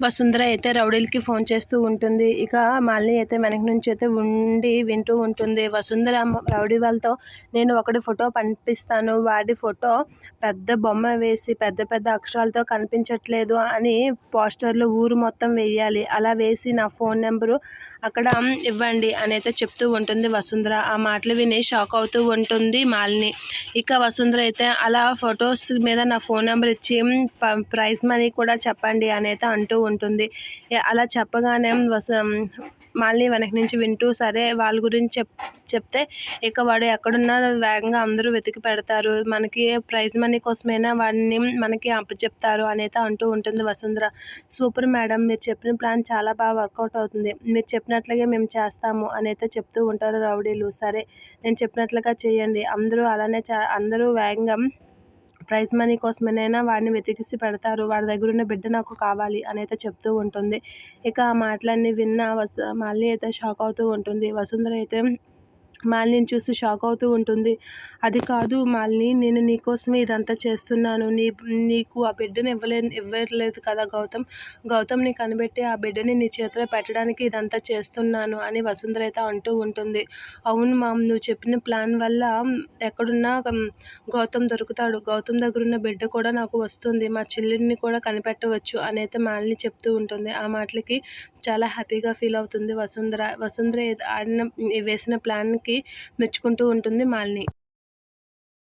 వసుంధర అయితే రౌడీలకి ఫోన్ చేస్తూ ఉంటుంది. ఇక మాలిని అయితే వెనక నుంచి అయితే ఉండి వింటూ ఉంటుంది. వసుంధర రౌడీ వాళ్ళతో నేను ఒకటి ఫోటో పంపిస్తాను. వాడి ఫోటో పెద్ద బొమ్మ వేసి పెద్ద పెద్ద అక్షరాలతో కనిపించట్లేదు అని పోస్టర్లు ఊరు మొత్తం వేయాలి. అలా వేసి నా ఫోన్ నెంబరు అక్కడ ఇవ్వండి అని అయితే చెప్తూ ఉంటుంది వసుంధర. ఆ మాటలు విని షాక్ అవుతూ ఉంటుంది మాలిని. ఇక వసుంధర అయితే అలా ఫొటోస్ మీద నా ఫోన్ నెంబర్ ఇచ్చి ప్రైజ్ మనీ కూడా చెప్పండి అని అయితే అంటూ ఉంటుంది. అలా చెప్పగానే వస మళ్ళీ వెనక నుంచి వింటూ సరే వాళ్ళ గురించి చెప్ చెప్తే ఇక వాడు ఎక్కడున్నా వేగంగా అందరూ వెతికి పెడతారు. మనకి ప్రైజ్ మనీ కోసమైనా వాడిని మనకి అప్పచెప్తారు అనేది అంటూ ఉంటుంది వసుంధర. సూపర్ మేడం మీరు చెప్పిన ప్లాన్ చాలా బాగా వర్కౌట్ అవుతుంది. మీరు చెప్పినట్లుగా మేము చేస్తాము అని చెప్తూ ఉంటారు రౌడీలు. సరే నేను చెప్పినట్లుగా చేయండి. అందరూ అలానే చా అందరూ వేగంగా ప్రైజ్ మనీ కోసమేనైనా వాడిని వెతికిసి పెడతారు. వాడి దగ్గర ఉన్న బిడ్డ నాకు కావాలి అని అయితే చెప్తూ ఉంటుంది. ఇక ఆ మాటలన్నీ విన్న వసు మళ్ళీ అయితే షాక్ అవుతూ ఉంటుంది. వసుంధర అయితే మాలిని చూసి షాక్ అవుతూ ఉంటుంది. అది కాదు మాలిని నేను నీకోసమే ఇదంతా చేస్తున్నాను. నీ నీకు ఆ బిడ్డను ఇవ్వలే ఇవ్వట్లేదు కదా గౌతమ్. గౌతమ్ని కనిపెట్టి ఆ బిడ్డని నీ చేతిలో పెట్టడానికి ఇదంతా చేస్తున్నాను అని వసుంధర అయితే అంటూ ఉంటుంది. అవును మామ్ నువ్వు చెప్పిన ప్లాన్ వల్ల ఎక్కడున్నా గౌతమ్ దొరుకుతాడు. గౌతమ్ దగ్గర ఉన్న బిడ్డ కూడా నాకు వస్తుంది. మా చెల్లెల్ని కూడా కనిపెట్టవచ్చు అని అయితే మాలిని చెప్తూ ఉంటుంది. ఆ మాటలకి చాలా హ్యాపీగా ఫీల్ అవుతుంది వసుంధర. వసుంధర ఆడిన వేసిన ప్లాన్కి మెచ్చుకుంటూ ఉంటుంది మాలిని.